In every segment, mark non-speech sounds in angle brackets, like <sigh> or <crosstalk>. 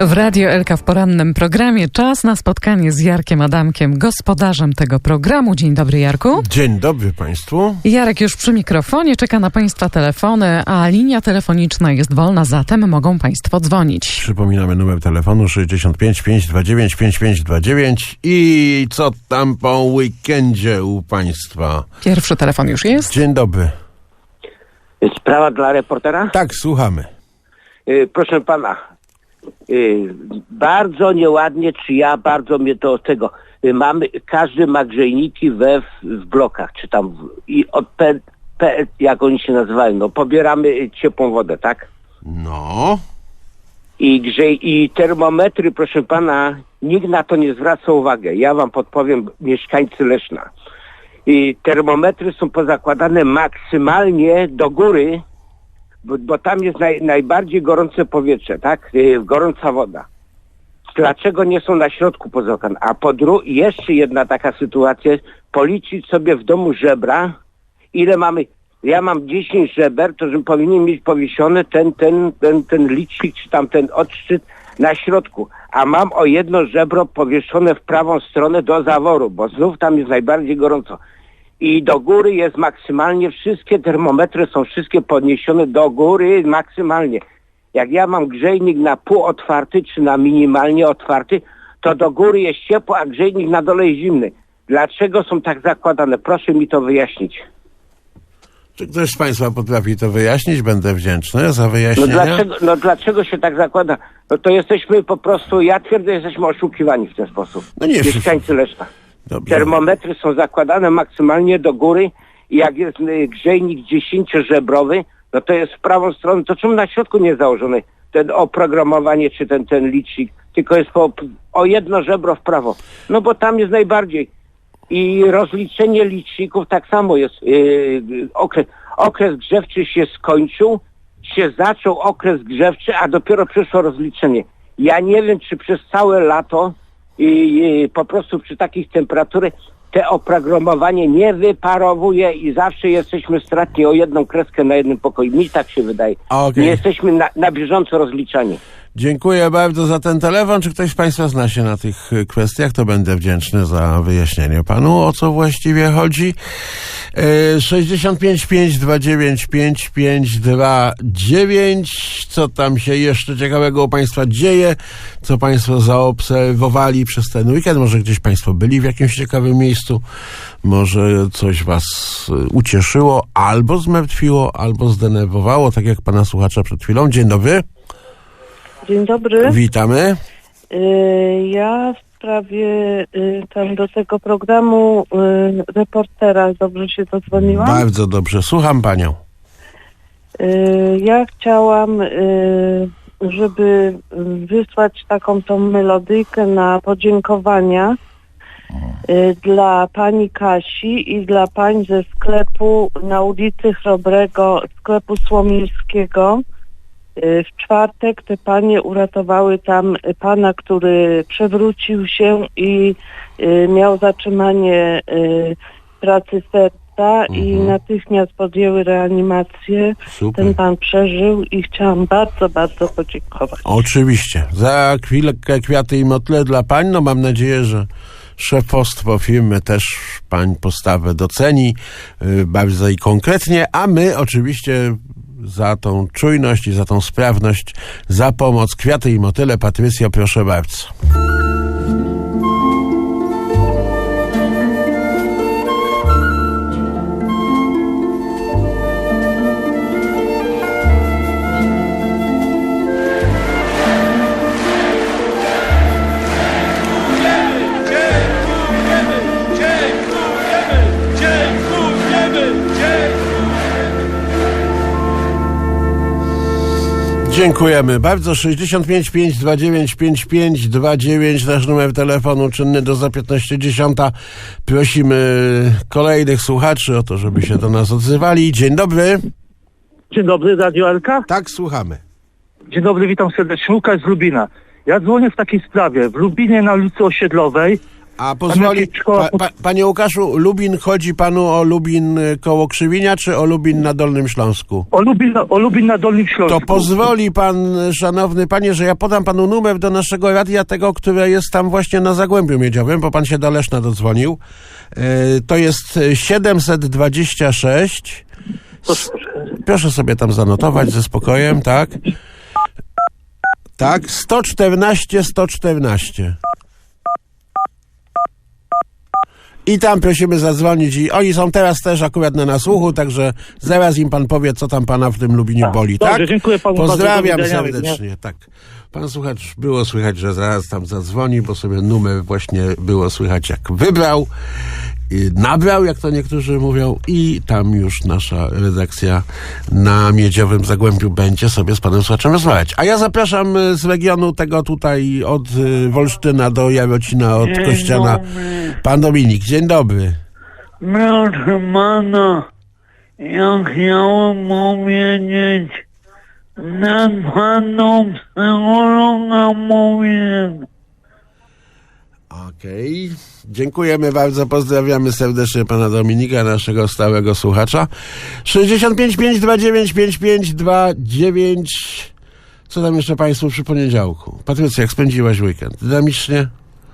W Radio Elka w porannym programie czas na spotkanie z Jarkiem Adamkiem, gospodarzem tego programu. Dzień dobry, Jarku. Dzień dobry Państwu. Jarek już przy mikrofonie, czeka na Państwa telefony, a linia telefoniczna jest wolna, zatem mogą Państwo dzwonić. Przypominamy numer telefonu 65 529 5529 i co tam po weekendzie u Państwa? Pierwszy telefon już jest. Dzień dobry. Sprawa dla reportera? Tak, słuchamy. Y, proszę pana, y, bardzo nieładnie, czy ja bardzo mnie to od tego. Y, mamy, każdy ma grzejniki we w, w blokach, czy tam w, i od P, P, jak oni się nazywają, no pobieramy ciepłą wodę, tak? No, I grzej, i termometry, proszę pana, nikt na to nie zwraca uwagi. Ja wam podpowiem, mieszkańcy Leszna. I termometry są pozakładane maksymalnie do góry, bo, bo tam jest naj, najbardziej gorące powietrze, tak? Yy, gorąca woda. Dlaczego nie są na środku pozakładane? A po dru- jeszcze jedna taka sytuacja, policzyć sobie w domu żebra, ile mamy. Ja mam 10 żeber, to żebym powinien mieć powiesiony ten, ten, ten, ten licznik, czy tam ten odszczyt na środku. A mam o jedno żebro powieszone w prawą stronę do zaworu, bo znów tam jest najbardziej gorąco. I do góry jest maksymalnie, wszystkie termometry są wszystkie podniesione do góry maksymalnie. Jak ja mam grzejnik na pół otwarty, czy na minimalnie otwarty, to do góry jest ciepło, a grzejnik na dole jest zimny. Dlaczego są tak zakładane? Proszę mi to wyjaśnić. czy ktoś z Państwa potrafi to wyjaśnić? Będę wdzięczny za No wyjaśnienie. dlaczego, no dlaczego się tak zakłada? No to jesteśmy po prostu, ja twierdzę, jesteśmy oszukiwani w ten sposób. No nie. Mieszkańcy Leszna. Dobrze. Termometry są zakładane maksymalnie do góry i jak jest y, grzejnik dziesięciożebrowy, no to jest w prawą stronę, to czemu na środku nie założony ten oprogramowanie czy ten, ten licznik, tylko jest po, o jedno żebro w prawo. No bo tam jest najbardziej. I rozliczenie liczników tak samo jest. Yy, okres, okres grzewczy się skończył, się zaczął okres grzewczy, a dopiero przyszło rozliczenie. Ja nie wiem, czy przez całe lato i, po prostu przy takich temperaturach te oprogramowanie nie wyparowuje i zawsze jesteśmy stratni o jedną kreskę na jednym pokoju. Mi tak się wydaje. Okej. Nie jesteśmy na, na bieżąco rozliczani. Dziękuję bardzo za ten telefon. Czy ktoś z Państwa zna się na tych y, kwestiach, to będę wdzięczny za wyjaśnienie panu, o co właściwie chodzi. E, 65 529 5529. Co tam się jeszcze ciekawego u Państwa dzieje? Co Państwo zaobserwowali przez ten weekend? Może gdzieś Państwo byli w jakimś ciekawym miejscu? Może coś Was y, ucieszyło, albo zmartwiło, albo zdenerwowało, tak jak Pana słuchacza przed chwilą. Dzień dobry. Dzień dobry. Witamy. Y, Ja w sprawie y, tam do tego programu y, reportera dobrze się dodzwoniłam. Bardzo dobrze. Słucham panią. Ja chciałam, żeby wysłać taką tą melodyjkę na podziękowania dla pani Kasi i dla pań ze sklepu na ulicy Chrobrego, sklepu Słomilskiego. Y, W czwartek te panie uratowały tam pana, który przewrócił się i y, miał zatrzymanie y, pracy serca i natychmiast podjęły reanimację. Super. Ten pan przeżył i chciałam bardzo, bardzo podziękować. Oczywiście. Za chwilkę kwiaty i motle dla pań. No mam nadzieję, że szefostwo firmy też pań postawę doceni bardzo i konkretnie, a my oczywiście za tą czujność i za tą sprawność, za pomoc. Kwiaty i motyle. Patrycja, proszę bardzo. Dziękujemy, bardzo. 65 529 5529 nasz numer telefonu czynny do za 15.10. Prosimy kolejnych słuchaczy o to, żeby się do nas odzywali. Dzień dobry. Dzień dobry, Radio Elka. Tak, słuchamy. Dzień dobry, witam serdecznie. Łukasz z Lubina. Ja dzwonię w takiej sprawie. W Lubinie na ulicy Osiedlowej. A pozwoli, pa, pa, panie Łukaszu, Lubin, chodzi panu o Lubin y, koło Krzywinia, czy o Lubin na Dolnym Śląsku? O Lubin, o Lubin na Dolnym Śląsku. To pozwoli pan, szanowny panie, że ja podam panu numer do naszego radia, tego, które jest tam właśnie na Zagłębiu Miedziowym, bo pan się do Leszna dodzwonił. Y, To jest y, 726. Proszę, Proszę sobie tam zanotować ze spokojem, tak? Tak, 114 114. I tam prosimy zadzwonić i oni są teraz też akurat na nasłuchu, także zaraz im pan powie, co tam pana w tym Lubinie boli, Dobrze, tak? dziękuję panu bardzo, Pozdrawiam widzenia, serdecznie, tak. Pan słuchacz, było słychać, że zaraz tam zadzwoni, bo sobie numer właśnie było słychać jak wybrał, i nabrał, jak to niektórzy mówią i tam już nasza redakcja na Miedziowym Zagłębiu będzie sobie z panem słuchaczem rozmawiać. A ja zapraszam y, z regionu tego tutaj od y, Wolsztyna do Jarocina, od Kościana. Pan Dominik, dzień dobry. Proszę pana, ja chciałem powiedzieć, że panu psychologa mówiłem. Okej, dziękujemy bardzo, pozdrawiamy serdecznie pana Dominika, naszego stałego słuchacza. 65 529 5529 Co tam jeszcze państwu przy poniedziałku? Patrycja, jak spędziłaś weekend? Dynamicznie?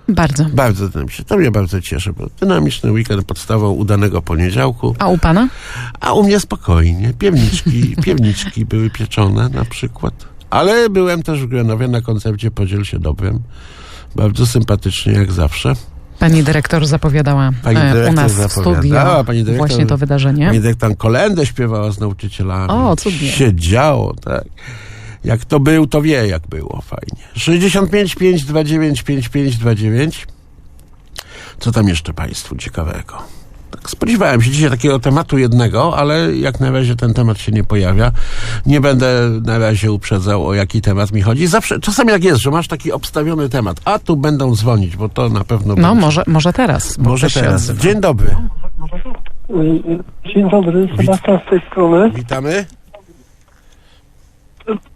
Bardzo. Bardzo dynamicznie. To mnie bardzo cieszy, bo dynamiczny weekend podstawą udanego poniedziałku, A u pana? a u mnie spokojnie. Piewniczki, <laughs> piewniczki były pieczone na przykład. Ale byłem też w Gronowie na koncercie Podziel się dobrem. Bardzo sympatycznie, jak zawsze. Pani dyrektor zapowiadała Pani e, u dyrektor nas w studio pani dyrektor- właśnie to wydarzenie. Pani dyrektor tam kolendę śpiewała z nauczycielami. O, cudnie. Się działo, tak. Jak to był, to wie, jak było. Fajnie. 65 529 5529 Co tam jeszcze państwu ciekawego? Tak, spodziewałem się dzisiaj takiego tematu jednego, ale jak na razie ten temat się nie pojawia. Nie będę na razie uprzedzał, o jaki temat mi chodzi. Zawsze, czasami jak jest, że masz taki obstawiony temat, a tu będą dzwonić, bo to na pewno No będzie. może, może teraz. Może teraz. Dzień dobry. Dzień dobry, Sebastian z tej strony. Witamy.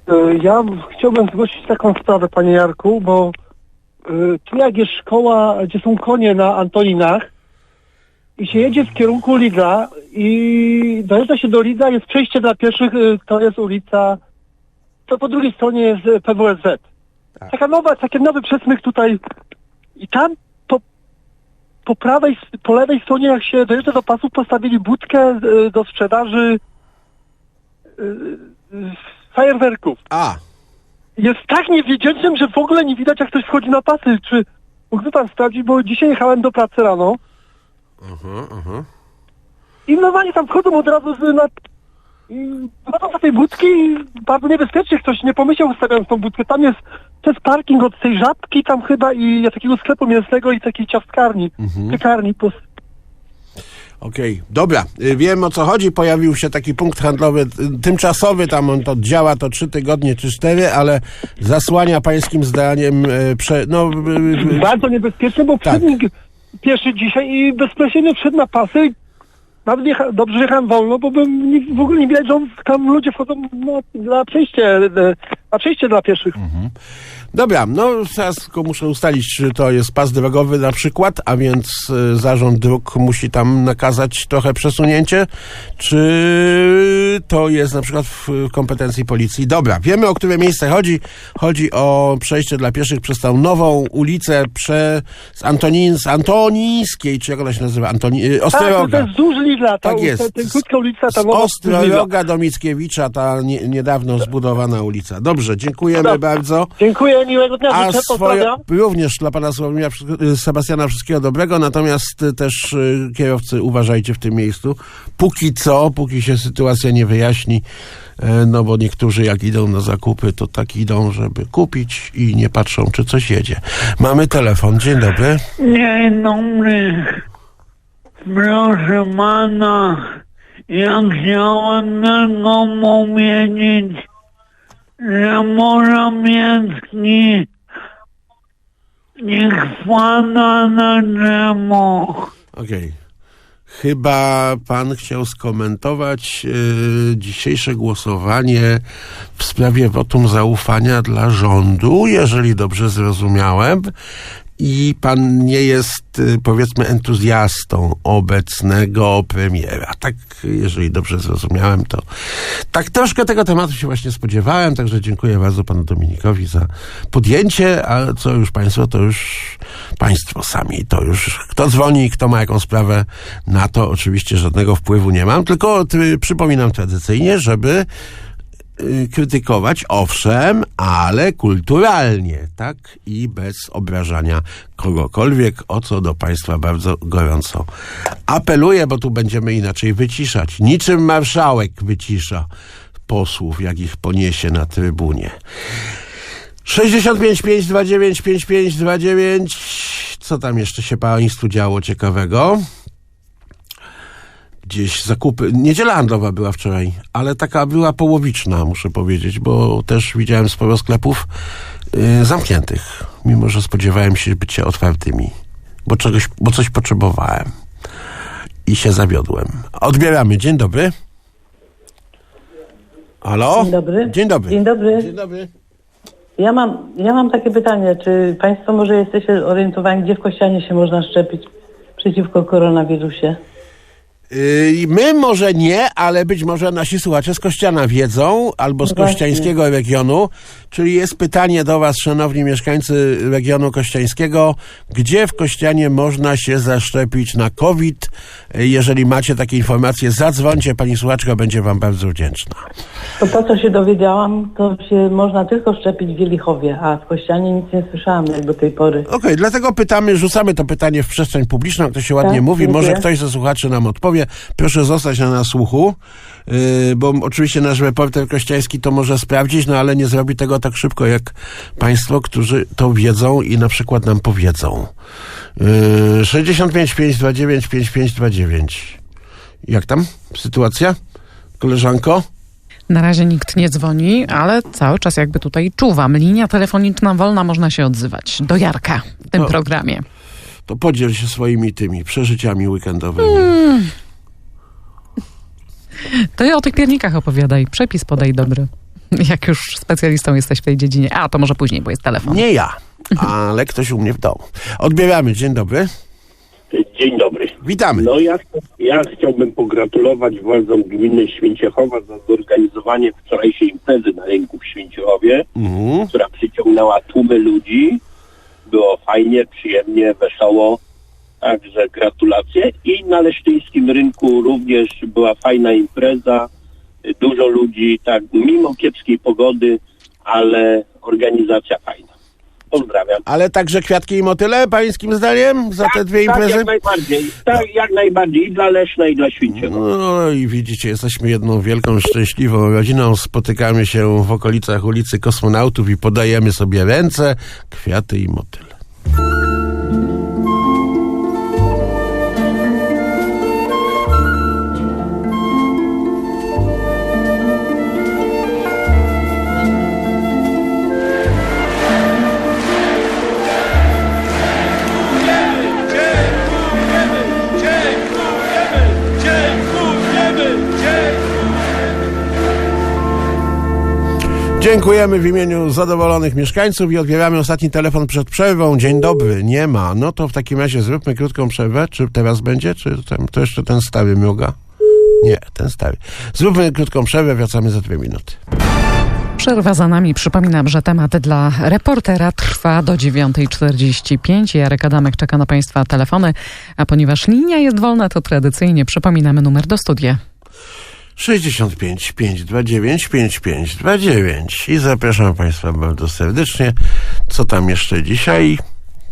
E, Ja chciałbym zgłosić taką sprawę, panie Jarku, bo e, tu jak jest szkoła, gdzie są konie na Antoninach i się jedzie w kierunku Lidla i dojeżdża się do Lidla, jest przejście dla pieszych, e, to jest ulica, to po drugiej stronie jest PWSZ. Taka nowa, taki nowy przesmyk tutaj i tam po, po prawej, po lewej stronie jak się dojeżdża do pasów postawili budkę do sprzedaży fajerwerków A, jest tak niewdzięcznym, że w ogóle nie widać, jak ktoś wchodzi na pasy. Czy mógłby pan sprawdzić, bo dzisiaj jechałem do pracy rano aha, aha. i normalnie tam wchodzą od razu z na... wchodzą do tej budki i bardzo niebezpiecznie ktoś nie pomyślał ustawiając tą budkę. Tam jest, jest parking od tej żabki tam chyba i takiego sklepu mięsnego i takiej ciastkarni, piekarni. Po... Okej, dobra, y, wiem o co chodzi. Pojawił się taki punkt handlowy tymczasowy, tam on to działa to trzy tygodnie czy cztery, ale zasłania pańskim zdaniem y, prze, no, y, Bardzo niebezpieczne, bo Tak. przednik pieszy dzisiaj i bezpośrednio wszedł na pasy. Nawet jecha, dobrze jechałem wolno, bo bym nie, w ogóle nie wiedział, że on- tam ludzie wchodzą no, na przejście, na przejście dla pieszych. Dobra, no teraz tylko muszę ustalić, czy to jest pas drogowy na przykład, a więc y, zarząd dróg musi tam nakazać trochę przesunięcie, czy to jest na przykład w kompetencji policji. Dobra, wiemy o które miejsce chodzi. Chodzi o przejście dla pieszych przez tą nową ulicę prze, z, Antonin, z Antonińskiej, czy jak ona się nazywa? Antoni, y, Tak, to jest Lidla, ta, Tak ta, jest. krótka ulica, Z ta Lidla. Ostroroga do Mickiewicza, ta nie, niedawno zbudowana ulica. Dobrze, dziękujemy Dobra. bardzo. Dziękuję, miłego dnia, A swoje, również dla pana Sławomira y, Sebastiana wszystkiego dobrego, natomiast y, też y, kierowcy uważajcie w tym miejscu. Póki co, póki się sytuacja nie wyjaśni, no bo niektórzy jak idą na zakupy, to tak idą, żeby kupić i nie patrzą, czy coś jedzie. Mamy telefon, dzień dobry. Dzień dobry. Proszę pana, ja chciałem tylko powiedzieć, Morawiecki niech wpada na drzewo. Okej. Chyba pan chciał skomentować e, dzisiejsze głosowanie w sprawie wotum zaufania dla rządu, jeżeli dobrze zrozumiałem. I pan nie jest, e, powiedzmy, entuzjastą obecnego premiera. Tak, jeżeli dobrze zrozumiałem, to tak troszkę tego tematu się właśnie spodziewałem, także dziękuję bardzo panu Dominikowi za podjęcie, a co już państwo, to już państwo sami, to już kto dzwoni, kto ma jaką sprawę, na to oczywiście żadnego wpływu nie mam, tylko y, przypominam tradycyjnie, żeby y, krytykować, owszem, ale kulturalnie, tak? I bez obrażania kogokolwiek, o co do Państwa bardzo gorąco apeluję, bo tu będziemy inaczej wyciszać. Niczym marszałek wycisza posłów, jak ich poniesie na trybunie. 65 529 5529 Co tam jeszcze się Państwu działo ciekawego? Gdzieś zakupy. Niedziela handlowa była wczoraj, ale taka była połowiczna, muszę powiedzieć, bo też widziałem sporo sklepów y, zamkniętych, mimo że spodziewałem się bycia otwartymi, bo czegoś, bo coś potrzebowałem i się zawiodłem. Odbieramy. Dzień dobry. Halo? Dzień dobry. Dzień dobry. Dzień dobry. Dzień dobry. Ja mam, ja mam takie pytanie, czy Państwo może jesteście zorientowani, gdzie w Kościanie się można szczepić przeciwko koronawirusie? Yy, My może nie, ale być może nasi słuchacze z Kościana wiedzą, albo z No właśnie. kościańskiego regionu. Czyli jest pytanie do Was, szanowni mieszkańcy regionu kościańskiego, gdzie w Kościanie można się zaszczepić na COVID? Yy, Jeżeli macie takie informacje, zadzwońcie, pani słuchaczka będzie Wam bardzo wdzięczna. To po co się dowiedziałam, to się można tylko szczepić w Wielichowie, a w Kościanie nic nie słyszałam jak do tej pory. Okej, dlatego pytamy, rzucamy to pytanie w przestrzeń publiczną, jak to się ładnie Tak, mówi. Może ktoś ze słuchaczy nam odpowie. Proszę zostać na nasłuchu, yy, bo oczywiście nasz reporter kościański to może sprawdzić, no ale nie zrobi tego tak szybko, jak państwo, którzy to wiedzą i na przykład nam powiedzą. Yy, 65 529 5529. Jak tam sytuacja, koleżanko? Na razie nikt nie dzwoni, ale cały czas jakby tutaj czuwam. Linia telefoniczna wolna, można się odzywać. Do Jarka w tym O. programie. To podziel się swoimi tymi przeżyciami weekendowymi. To ja o tych piernikach opowiadaj. Przepis podaj dobry. Jak już specjalistą jesteś w tej dziedzinie. A, to może później, bo jest telefon. Nie ja, ale ktoś u mnie w domu. Odbieramy. Dzień dobry. Dzień dobry. Witamy. No ja, ja chciałbym pogratulować władzom gminy Święciechowa za zorganizowanie wczorajszej imprezy na rynku w Święciechowie, Mhm. która przyciągnęła tłumy ludzi. Było fajnie, przyjemnie, wesoło. Także gratulacje. Na Lesztyńskim Rynku również była fajna impreza. Dużo ludzi, tak mimo kiepskiej pogody, ale organizacja fajna. Pozdrawiam. Ale także kwiatki i motyle, pańskim zdaniem, za te dwie Tak, imprezy? jak najbardziej. Tak, jak najbardziej. I dla Leszna, i dla Święciechowa. No i widzicie, jesteśmy jedną wielką, szczęśliwą rodziną. Spotykamy się w okolicach ulicy Kosmonautów i podajemy sobie ręce, kwiaty i motyle. Dziękujemy w imieniu zadowolonych mieszkańców i odbieramy ostatni telefon przed przerwą. Dzień dobry, nie ma. No to w takim razie zróbmy krótką przerwę. Czy teraz będzie, czy ten, to jeszcze ten stary mioga? Nie, ten stary. Zróbmy krótką przerwę, wracamy za dwie minuty. Przerwa za nami. Przypominam, że temat dla reportera trwa do 9.45. Jarek Adamek czeka na Państwa telefony, a ponieważ linia jest wolna, to tradycyjnie przypominamy numer do studia. 65 529 5529 i zapraszam Państwa bardzo serdecznie. Co tam jeszcze dzisiaj?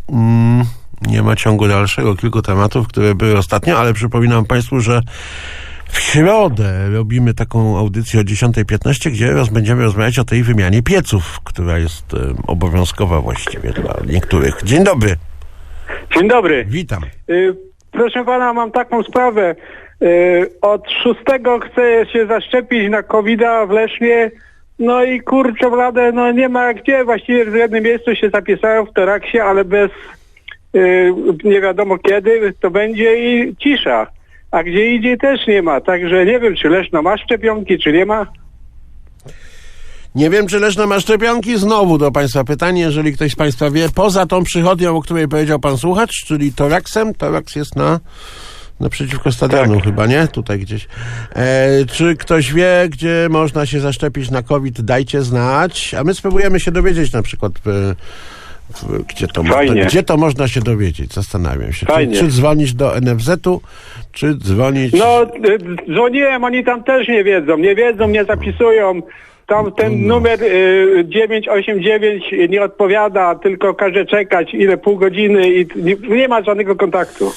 Mm, nie ma ciągu dalszego, kilku tematów, które były ostatnio, ale przypominam Państwu, że w środę robimy taką audycję o 10.15, gdzie roz, będziemy rozmawiać o tej wymianie pieców, która jest em, obowiązkowa właściwie dla niektórych. Dzień dobry, Dzień dobry. witam. Y, Proszę pana, mam taką sprawę. Y, Od szóstego chcę się zaszczepić na covid w Lesznie. No i kurczę blade, no nie ma gdzie. Właściwie w jednym miejscu się zapisałem w Toraksie, ale bez y, nie wiadomo kiedy to będzie i cisza. A gdzie indziej też nie ma. Także nie wiem, czy Leszno ma szczepionki, czy nie ma. Nie wiem, czy Leszno ma szczepionki. Znowu do Państwa pytanie, jeżeli ktoś z Państwa wie, poza tą przychodnią, o której powiedział Pan słuchacz, czyli Toraksem, Toraks jest na naprzeciwko stadionu chyba, nie? Tutaj gdzieś. E, czy ktoś wie, gdzie można się zaszczepić na COVID? Dajcie znać. A my spróbujemy się dowiedzieć na przykład, e, gdzie, to można, gdzie to można się dowiedzieć. Zastanawiam się. Czy, czy dzwonić do NFZ-u, czy dzwonić... No, y, dzwoniłem, oni tam też nie wiedzą. Nie wiedzą, nie zapisują. Tam ten numer y, 989 nie odpowiada, tylko każe czekać ile pół godziny i nie, nie ma żadnego kontaktu.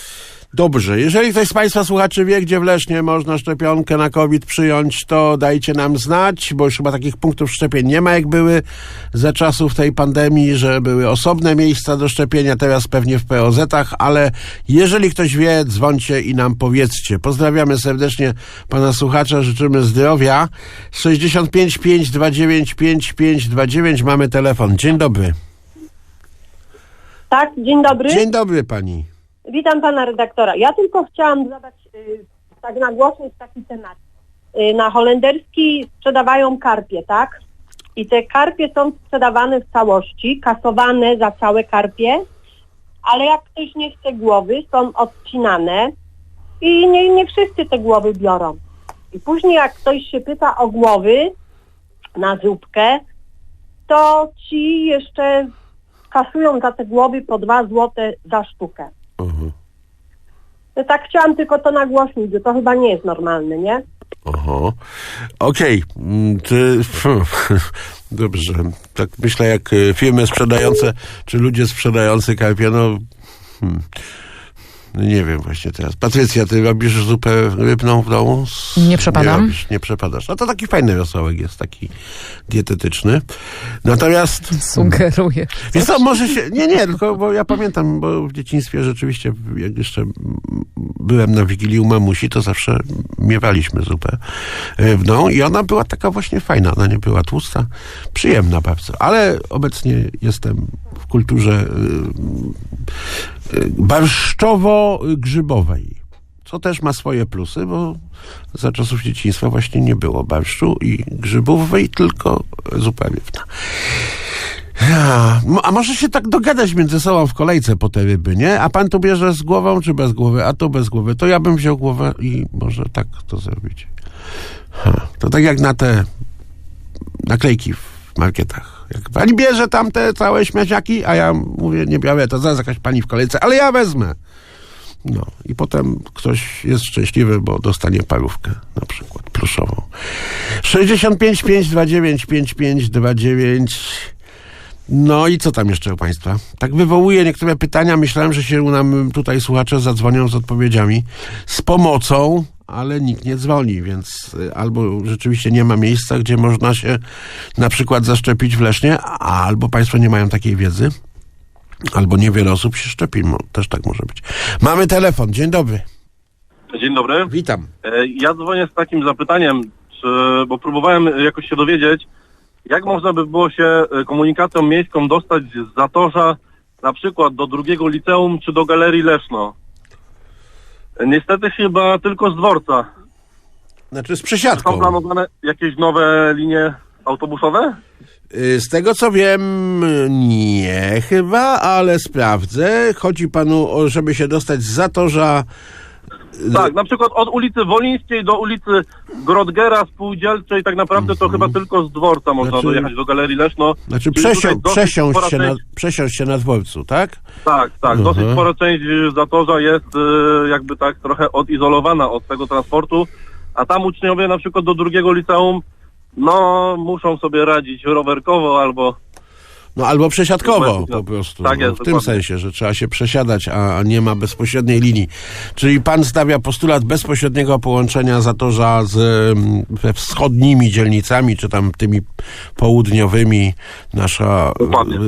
Dobrze, jeżeli ktoś z Państwa słuchaczy wie, gdzie w Lesznie można szczepionkę na COVID przyjąć, to dajcie nam znać, bo już chyba takich punktów szczepień nie ma, jak były za czasów tej pandemii, że były osobne miejsca do szczepienia, teraz pewnie w POZ-ach, ale jeżeli ktoś wie, dzwońcie i nam powiedzcie. Pozdrawiamy serdecznie Pana słuchacza, życzymy zdrowia. 65 529 5529 mamy telefon. Dzień dobry. Tak, dzień dobry. Dzień dobry Pani. Witam pana redaktora. Ja tylko chciałam zadać y, tak nagłośnić taki temat. Y, na holenderski sprzedawają karpie, tak? I te karpie są sprzedawane w całości, kasowane za całe karpie, ale jak ktoś nie chce głowy, są odcinane i nie, nie wszyscy te głowy biorą. I później jak ktoś się pyta o głowy na zupkę, to ci jeszcze kasują za te głowy po dwa złote za sztukę. No tak chciałam tylko to nagłośnić, że to chyba nie jest normalne, nie? Oho. Okej. Mm, Czy... <laughs> Dobrze. Tak myślę, jak y, firmy sprzedające, czy ludzie sprzedający karpia, no... Hmm. No Nie wiem właśnie teraz. Patrycja, ty robisz zupę rybną w domu? Nie przepadam. Nie, robisz, nie przepadasz. No to taki fajny rosołek jest, taki dietetyczny. Natomiast... Sugeruję. Wiesz co, może się... Nie, nie, tylko bo ja pamiętam, bo w dzieciństwie rzeczywiście, jak jeszcze byłem na Wigilii u mamusi, to zawsze miewaliśmy zupę rybną i ona była taka właśnie fajna. Ona nie była tłusta, przyjemna bardzo. Ale obecnie jestem w kulturze y, y, barszczowo-grzybowej. Co też ma swoje plusy, bo za czasów dzieciństwa właśnie nie było barszczu i grzybowej, tylko rybna. Ja, a może się tak dogadać między sobą w kolejce po te ryby, nie? A pan tu bierze z głową czy bez głowy? A to bez głowy. To ja bym wziął głowę i może tak to zrobić. Ha, to tak jak na te naklejki w marketach. Jak pani bierze tam te całe śmieciaki, a ja mówię, nie biorę, to zaraz jakaś pani w kolejce, ale ja wezmę. No i potem ktoś jest szczęśliwy, bo dostanie parówkę na przykład pluszową. 65 529 5529 no i co tam jeszcze u Państwa? Tak wywołuje niektóre pytania. Myślałem, że się nam tutaj słuchacze zadzwonią z odpowiedziami, z pomocą, ale nikt nie dzwoni, więc y, albo rzeczywiście nie ma miejsca, gdzie można się na przykład zaszczepić w Lesznie, albo Państwo nie mają takiej wiedzy, albo niewiele osób się szczepi. Też tak może być. Mamy telefon. Dzień dobry. Dzień dobry. Witam. E, Ja dzwonię z takim zapytaniem, czy, bo próbowałem jakoś się dowiedzieć, jak można by było się e, komunikacją miejską dostać z Zatorza na przykład do drugiego liceum czy do Galerii Leszno. Niestety chyba tylko z dworca. Znaczy z Są przesiadką. planowane jakieś nowe linie autobusowe? Y, Z tego co wiem, nie chyba, ale sprawdzę. Chodzi panu o, żeby się dostać z Zatorza Tak, na przykład od ulicy Wolińskiej do ulicy Grodgera Spółdzielczej tak naprawdę to chyba tylko z dworca można Znaczy- dojechać do Galerii Leszno. Znaczy przesią, przesiąść, się na, część- przesiąść się na dworcu, tak? Tak, tak. Mhm. Dosyć spora część zatorza jest y, jakby tak trochę odizolowana od tego transportu, a tam uczniowie na przykład do drugiego liceum no muszą sobie radzić rowerkowo albo No albo przesiadkowo po prostu. Tak no, jest, w tym sensie, że trzeba się przesiadać, a, nie ma bezpośredniej linii. Czyli pan stawia postulat bezpośredniego połączenia Zatorza z mm, ze wschodnimi dzielnicami, czy tam tymi południowymi nasza... Dokładnie. y,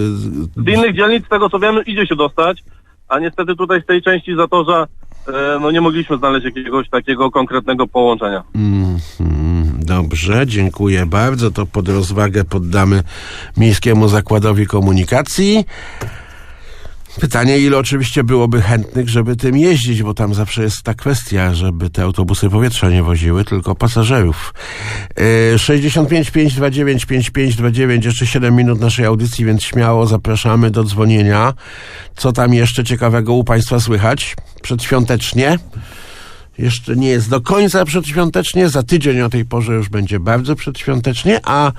z innych dzielnic z tego co wiemy idzie się dostać, a niestety tutaj z tej części zatorza no nie mogliśmy znaleźć jakiegoś takiego konkretnego połączenia. Mhm, Dobrze, dziękuję bardzo. To pod rozwagę poddamy Miejskiemu Zakładowi Komunikacji. Pytanie, ile oczywiście byłoby chętnych, żeby tym jeździć, bo tam zawsze jest ta kwestia, żeby te autobusy powietrza nie woziły, tylko pasażerów. Yy, 65 529 5529, jeszcze 7 minut naszej audycji, więc śmiało zapraszamy do dzwonienia. Co tam jeszcze ciekawego u Państwa słychać? Przedświątecznie? Jeszcze nie jest do końca przedświątecznie, za tydzień o tej porze już będzie bardzo przedświątecznie, a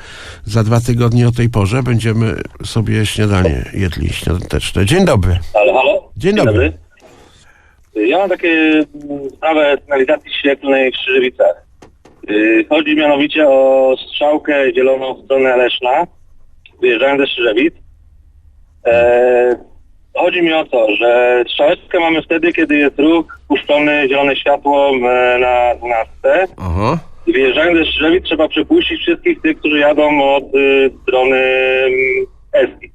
za dwa tygodnie o tej porze będziemy sobie śniadanie jedli świąteczne. Dzień dobry. Halo, halo. Dzień dobry. Ja mam takie mm, sprawę sygnalizacji świetlnej w Strzyżewicach. Yy, Chodzi mianowicie o strzałkę dzieloną w stronę Leszna, wyjeżdżając ze Strzyżewic. E, chodzi mi o to, że strzałeczkę mamy wtedy, kiedy jest ruch puszczony zielone światło e, na 12. Aha. I Wyjeżdżając ze Strzyżewic trzeba przepuścić wszystkich tych, którzy jadą od y, strony mm, Eski.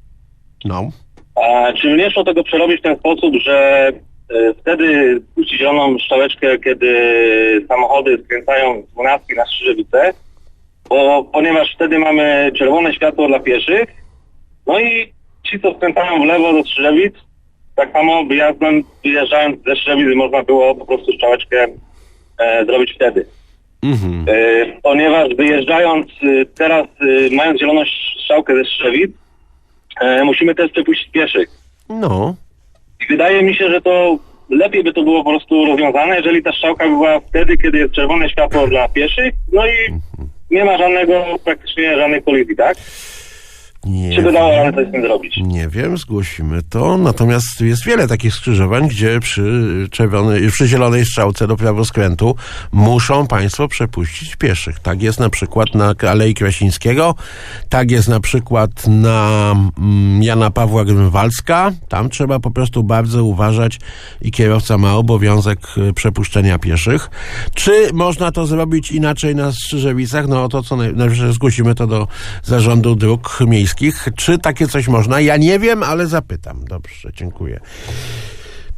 No. A czy nie szło tego przerobić w ten sposób, że e, wtedy puścić zieloną strzałeczkę, kiedy samochody skręcają z dwunastki na Strzyżewice, bo ponieważ wtedy mamy czerwone światło dla pieszych, no i ci, co skręcają w lewo do Strzyżewic, tak samo wyjazdem, wyjeżdżając ze Strzyżewic można było po prostu strzałeczkę e, zrobić wtedy. Mhm. E, ponieważ wyjeżdżając e, teraz, e, mając zieloną strzałkę ze Strzewic, e, musimy też przepuścić pieszych. No. I wydaje mi się, że to lepiej by to było po prostu rozwiązane, jeżeli ta strzałka była wtedy, kiedy jest czerwone światło dla pieszych, no i nie ma żadnego, praktycznie żadnej kolizji, tak? Nie Czy dało radę coś z tym zrobić? Nie wiem, zgłosimy to. Natomiast jest wiele takich skrzyżowań, gdzie przy czerwonej, przy zielonej strzałce do prawoskrętu muszą państwo przepuścić pieszych. Tak jest na przykład na Alei Krasińskiego, tak jest na przykład na mm, Jana Pawła Grunwaldzka. Tam trzeba po prostu bardzo uważać i kierowca ma obowiązek y, przepuszczenia pieszych. Czy można to zrobić inaczej na Strzyżewicach? No to co naj- najwyżej zgłosimy to do Zarządu Dróg Miejskich. Czy takie coś można? Ja nie wiem, ale zapytam. Dobrze, dziękuję.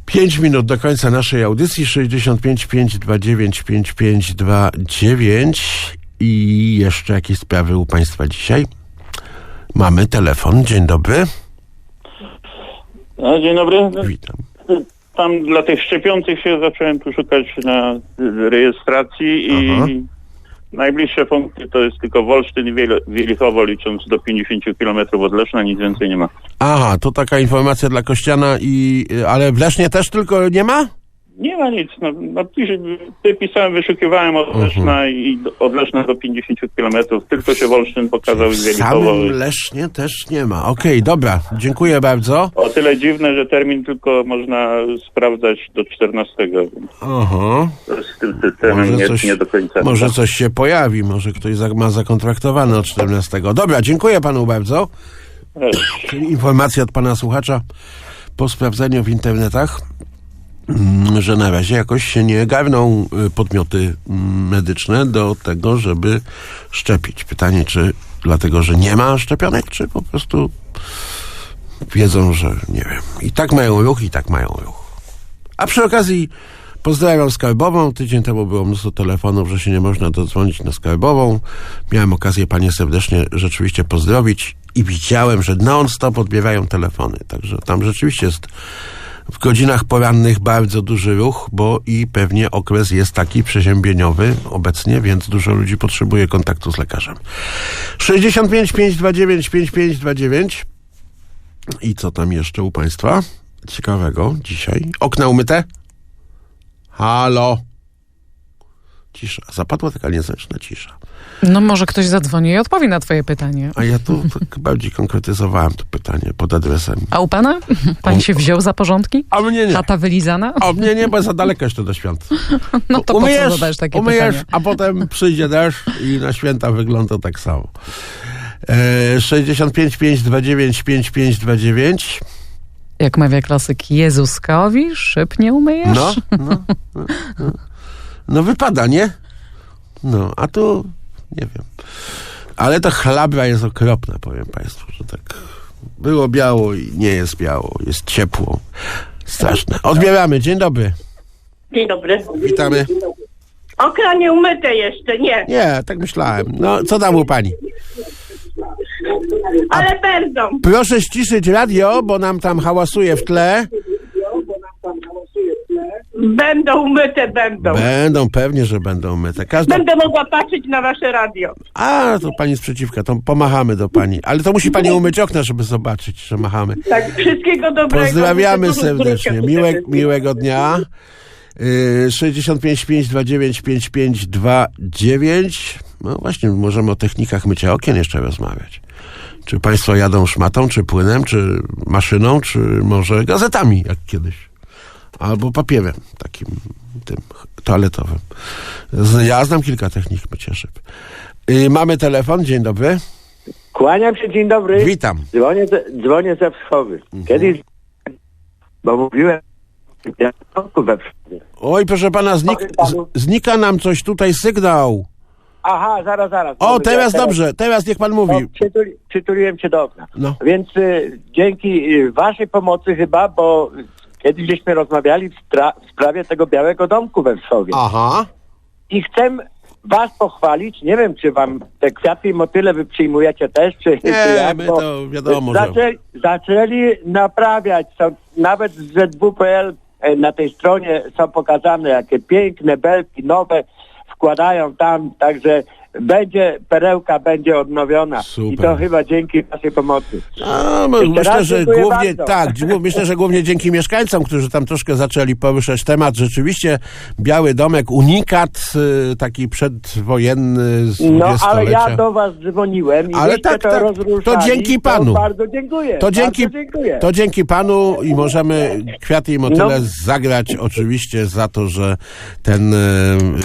5 minut do końca naszej audycji 65 529 5529 i jeszcze jakieś sprawy u Państwa dzisiaj? Mamy telefon. Dzień dobry. No, dzień dobry. Witam. Tam dla tych szczepiących się zacząłem tu szukać na rejestracji i Aha. Najbliższe punkty to jest tylko Wolsztyn i Wiel- Wielichowo licząc do 50 km od Leszna, nic więcej nie ma. Aha, to taka informacja dla Kościana i... Ale w Lesznie też tylko nie ma? Nie ma nic. No, no, pis- wypisałem, wyszukiwałem od Mhm. I od Leszna do 50 km. Tylko się Wolsztyn pokazał i W samym Lesznie też nie ma. Okej, dobra. Dziękuję bardzo. O tyle dziwne, że termin tylko można sprawdzać do 14. Więc Aha. z tym systemem nie, nie do końca. może coś się pojawi, może ktoś ma zakontraktowane od 14. Dobra, dziękuję panu bardzo. Czyli informacja od pana słuchacza po sprawdzeniu w internetach, że na razie jakoś się nie garną y, podmioty mm, medyczne do tego, żeby szczepić. Pytanie, czy dlatego, że nie ma szczepionek, czy po prostu wiedzą, że nie wiem. I tak mają ruch, i tak mają ruch. A przy okazji pozdrawiam skarbową. Tydzień temu było mnóstwo telefonów, że się nie można dodzwonić na skarbową. Miałem okazję panie serdecznie rzeczywiście pozdrowić i widziałem, że non-stop odbierają telefony. Także tam rzeczywiście jest w godzinach porannych bardzo duży ruch, bo i pewnie okres jest taki przeziębieniowy obecnie, więc dużo ludzi potrzebuje kontaktu z lekarzem. 65 529 5529 i co tam jeszcze u państwa? Ciekawego dzisiaj. Okna umyte? Halo. Cisza. Zapadła taka niezręczna cisza. No może ktoś zadzwoni i odpowie na twoje pytanie. A ja tu <laughs> tak bardziej konkretyzowałem to pytanie pod adresem. A u pana? Pan się wziął za porządki? A mnie nie. Chata wylizana? A mnie nie, bo za daleko jeszcze do świąt. <laughs> No to po co zadajesz takie umyjesz, pytanie? a potem przyjdzie deszcz i na święta wygląda tak samo. E, 65 529 5529 Jak mawia klasyk, Jezuskowi szyb nie umyjesz? No, no, no, no. no wypada, nie? No, a tu nie wiem. Ale ta chlabra jest okropna, powiem Państwu, że tak było biało i nie jest biało, jest ciepło. Straszne. Odbieramy, dzień dobry. Dzień dobry. Witamy. Okra nie umyte jeszcze, nie. Nie, tak myślałem. No, co tam u pani? Ale będą. Proszę ściszyć radio, bo nam tam hałasuje w tle. Będą umyte, będą. Będą, pewnie, że będą myte. Każda... Będę mogła patrzeć na wasze radio. A, to pani sprzeciwka, to pomachamy do pani. Ale to musi pani umyć okna, żeby zobaczyć, że machamy. Tak, wszystkiego dobrego. Pozdrawiamy serdecznie. Miłe, miłego dnia. Yy, 65 529 5529. No właśnie, możemy o technikach mycia okien jeszcze rozmawiać. Czy państwo jadą szmatą, czy płynem, czy maszyną, czy może gazetami, jak kiedyś. Albo papierem takim tym toaletowym. Ja znam kilka technik mycia szyb. Yy, mamy telefon, dzień dobry. Kłaniam się, dzień dobry. Witam. Dzwonię ze, dzwonię ze wschowy. Kiedyś, bo mówiłem, ja we wschowie. Oj, proszę pana, znik, z, znika nam coś tutaj, sygnał. Aha, zaraz, zaraz. O, Mówię, teraz ja dobrze, teraz niech pan mówi. No, przytuli, przytuliłem cię do okna. No. Więc y, dzięki y, waszej pomocy chyba, bo kiedyś żeśmy rozmawiali w, w sprawie tego białego domku we Wschowie. Aha. I chcę was pochwalić. Nie wiem, czy wam te kwiaty i motyle wy przyjmujecie też, czy, czy Nie, jak, my bo to wiadomo, że... zaczęli, zaczęli naprawiać. Są, nawet z ZW.pl e, na tej stronie są pokazane, jakie piękne belki nowe wkładają tam, także będzie, perełka będzie odnowiona. I to chyba dzięki waszej pomocy. A, no, myślę, że głównie, bardzo. tak, myślę, że głównie dzięki mieszkańcom, którzy tam troszkę zaczęli poruszać temat. Rzeczywiście Biały Domek, unikat, y, taki przedwojenny z No, ale ja do was dzwoniłem i Ale tak, to tak, to dzięki panu. To bardzo dziękuję. To dzięki, bardzo dziękuję. to dzięki panu i możemy kwiaty i motyle No. zagrać oczywiście za to, że ten, y,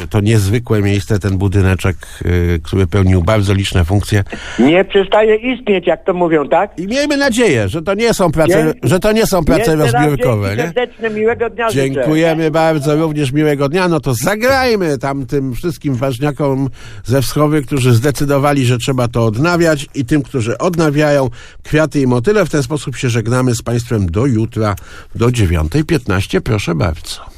to niezwykłe miejsce, ten budyneczek, y, który pełnił bardzo liczne funkcje. Nie przestaje istnieć, jak to mówią, tak? I miejmy nadzieję, że to nie są prace, Dzięki. że to nie są prace rozbiórkowe, nie? Serdeczne, miłego dnia życzę. Dziękujemy bardzo, również miłego dnia. No to zagrajmy tam tym wszystkim ważniakom ze wschowy, którzy zdecydowali, że trzeba to odnawiać i tym, którzy odnawiają kwiaty i motyle. W ten sposób się żegnamy z Państwem do jutra, do 9.15. Proszę bardzo.